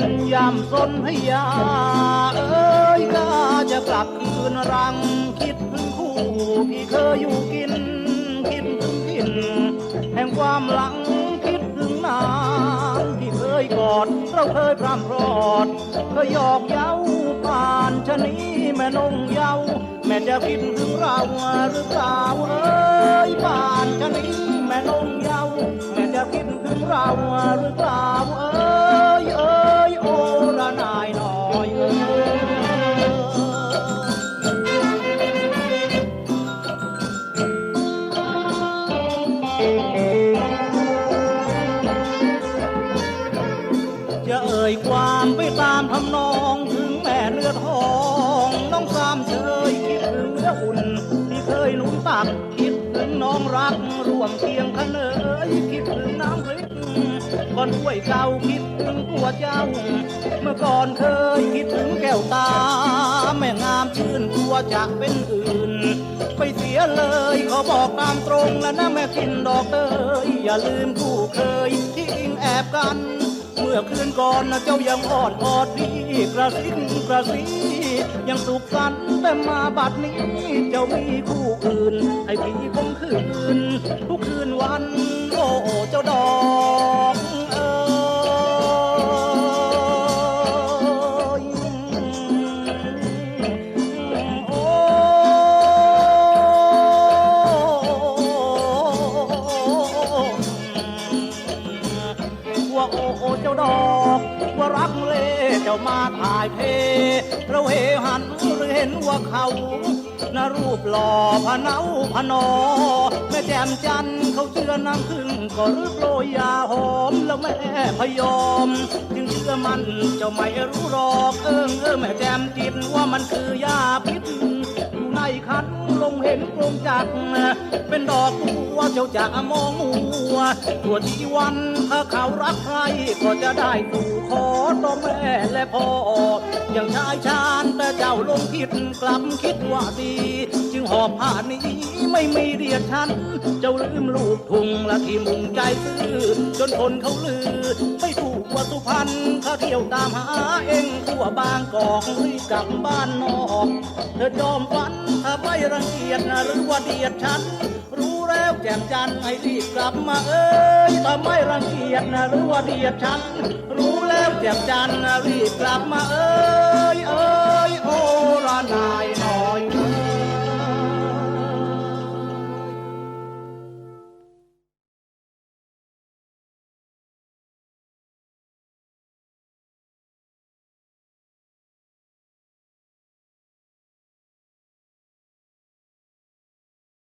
ยนยามสนพยา เอ้ยก็จะกลับคืนรัง คิดถึงคู่ที่เคยอยู่กิน คิดถึงกิน แห่งความหลังคิดถึงนางที่เคยกอด เราเคยพร่ำพรอดเคยหยอกเย้าผ่านชะนี้แม่นงเย้าแม่จะคิดถึงเราหรือเปล่าเอ้ยผ่านชะนี้แม่นงเย้าแม่จะคิดถึงเราหรือเปล่า ยความไปตามทำนองถึงแม่เนื้อทองน้องสามเชยคิดถึงเนื้ออุ่น ที่เคยหนุนตักคิดถึงน้องรักร่วมเคียงขนเนยคิดถึงน้ำพริกก่อนด้วยเก่าคิดถึงตัวเจ้า เมื่อก่อนเคยคิดถึงแก้วตา แม่งามชื่นกัวจะเป็นอื่น ไปเสียเลยขอบอกตามตรงแล้วนะแม่กินดอกเตยอย่าลืมคู่เคยที่อิงแอบกัน เมื่อคืนก่อนนะเจ้ายังอ่อนออดดีกระซิบกระซิบยังสุขสันต์แต่มาบัดนี้ เจ้ามีคู่อื่นไอ้พี่คมคืนทุกคืนวัน โอ้เจ้าดอก จ้าดอกว่ารักเล่เจ้ามาถ่ายเพเราเฮหันหรือเห็นว่าเขานารูปหล่อพะเนาพะนอแม่แจ่มจันทร์เขาเชื่อน้ำพึ่งก็รึกโรยยาหอมแล้วแม่พยอม จึงเชื่อมันเจ้าไม่รู้หรอกเอิงเออแม่แจ่มจิตว่ามันคือยาพิษ เห็นกลมจักเป็นดอกบัวเจ้าจะมองมัวตัวที่วันถ้าเขารักใครก็จะได้สู่ขอต่อแม่และพ่ออย่างชายชา เจ้าลงคิดกลับคิดว่าดี จึงหอบผ้านี้ไม่มีเดียดฉัน เจ้าลืมลูกทุ่งและที่มุ่งใจซื้อจนคนเขาลือ ไม่ถูกว่าสุพรรณเขาเที่ยวตามหาเองทั่วบางกอกรีบกลับบ้านนอก เธอยอมฝันถ้าไม่รังเกียจนะหรือว่าเดียดฉันรู้แล้วแจ่มจันทร์ให้รีบกลับมาเอ้ยถ้าไม่รังเกียจนะหรือว่าเดียดฉัน รู้แล้วแจ่มจันทร์รีบกลับมาเอ้